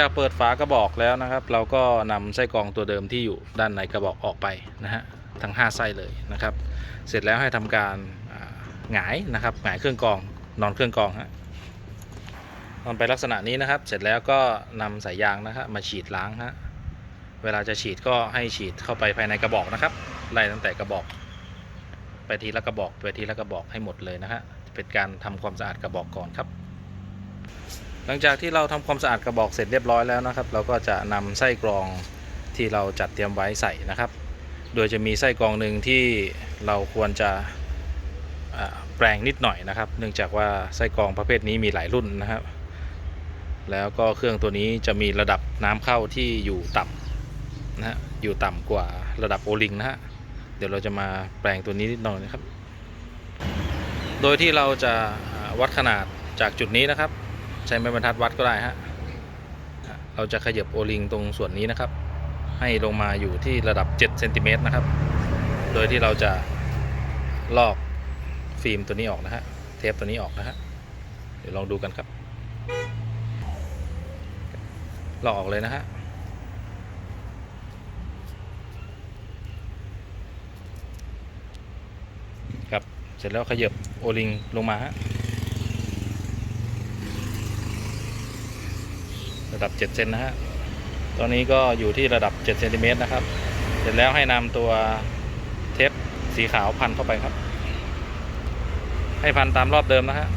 จากเปิดฝากระบอกแล้วนะครับ เราก็นำไส้กรองตัวเดิมที่อยู่ด้านในกระบอกออกไปนะฮะทั้ง 5 ไส้เลยนะครับ เสร็จแล้วให้ทำการหงายนะครับหงายเครื่องกรองนอนเครื่องกรองฮะนอนไปลักษณะนี้นะครับ เสร็จแล้วก็นำสายยางนะฮะมาฉีดล้างฮะเวลาจะฉีดก็ให้ฉีดเข้าไปภายในกระบอกนะครับไล่ตั้งแต่กระบอก ไปทีละกระบอกไปทีละกระบอกให้หมดเลยนะฮะเป็นการทำความสะอาดกระบอกก่อนครับ หลังจากที่เราทำความสะอาดกระบอกเสร็จเรียบร้อยแล้วนะครับ เราก็จะนำไส้กรองที่เราจัดเตรียมไว้ใส่นะครับ โดยจะมีไส้กรองหนึ่งที่เราควรจะแปลงนิดหน่อยนะครับ เนื่องจากว่าไส้กรองประเภทนี้มีหลายรุ่นนะครับ แล้วก็เครื่องตัวนี้จะมีระดับน้ำเข้าที่อยู่ต่ำนะฮะอยู่ต่ำกว่าระดับโอลิงนะฮะเดี๋ยวเราจะมาแปลงตัวนี้นิดหน่อยนะครับ โดยที่เราจะวัดขนาดจากจุดนี้นะครับ ใช้ไม้บรรทัดวัดก็ได้ฮะเราจะขยับโอลิงตรงส่วนนี้นะครับ ให้ลงมาอยู่ที่ระดับ7เซนติเมตรนะครับ โดยที่เราจะลอกฟิล์มตัวนี้ออกนะฮะเทปตัวนี้ออกนะฮะเดี๋ยวลองดูกันครับ ลอกออกเลยนะฮะครับเสร็จแล้วขยับโอลิงลงมาฮะ ระดับ7เซนนะฮะตอนนี้ก็อยู่ที่ระดับ7เซนติเมตรนะครับ เสร็จแล้วให้นำตัวเทปสีขาวพันเข้าไปครับ ให้พันตามรอบเดิมนะฮะ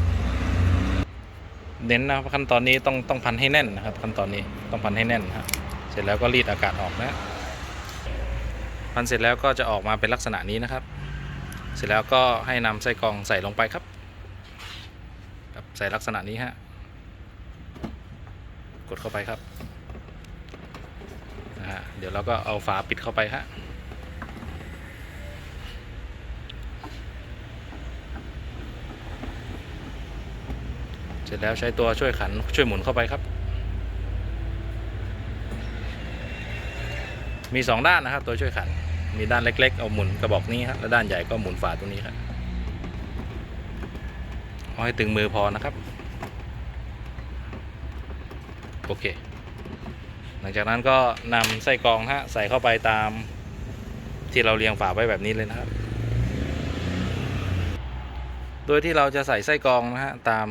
เน้นนะครับขั้นตอนนี้ต้องต้องพันให้แน่นนะครับ ขั้นตอนนี้ต้องพันให้แน่นนะฮะเสร็จแล้วก็รีดอากาศออกนะพันเสร็จแล้วก็จะออกมาเป็นลักษณะนี้นะครับ เสร็จแล้วก็ให้นำไส้กรองใส่ลงไปครับ ใส่ลักษณะนี้ฮะ กดเข้าไปครับนะฮะเดี๋ยวเราก็เอาฝาปิดเข้าไปฮะเสร็จแล้วใช้ตัวช่วยขันช่วยหมุนเข้าไปครับ มีสองด้านนะครับ ตัวช่วยขัน มีด้านเล็ก ๆ เอาหมุนกระบอกนี้ครับแล้วด้านใหญ่ก็หมุนฝาตัวนี้ครับเอาให้ตึงมือพอนะครับ โอเค หลังจากนั้นก็นำไส้กรองฮะใส่เข้าไปตามที่เราเรียงฝาไว้แบบนี้เลยนะครับ โดยที่เราจะใส่ไส้กรองนะฮะตาม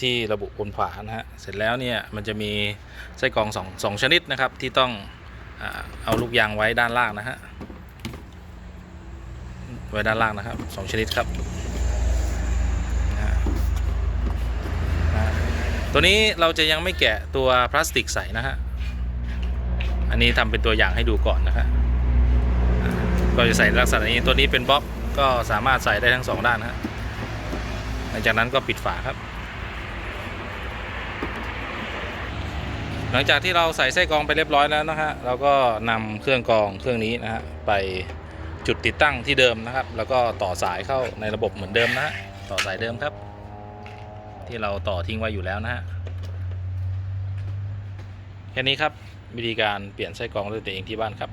ที่ระบุบนฝานะฮะ เสร็จแล้วเนี่ยมันจะมีไส้กรองสองสองชนิดนะครับที่ต้องเอาลูกยางไว้ด้านล่างนะฮะ ไว้ด้านล่างนะครับสองชนิดครับนะฮะนะฮะ ตัวนี้เราจะยังไม่แกะตัวพลาสติกใส่นะฮะ อันนี้ทำเป็นตัวอย่างให้ดูก่อนนะฮะก็จะใส่ลักษณะนี้ตัวนี้เป็นบล็อกก็สามารถใส่ได้ทั้งสองด้านนะฮะหลังจากนั้นก็ปิดฝาครับ หลังจากที่เราใส่ไส้กรองไปเรียบร้อยแล้วนะฮะเราก็นำเครื่องกรองเครื่องนี้นะฮะไปจุดติดตั้งที่เดิมนะครับ แล้วก็ต่อสายเข้าในระบบเหมือนเดิมนะฮะต่อสายเดิมครับ ที่เราต่อทิ้งไว้อยู่แล้วนะฮะแค่นี้ครับวิธีการเปลี่ยนไส้กรองด้วยตัวเองที่บ้านครับ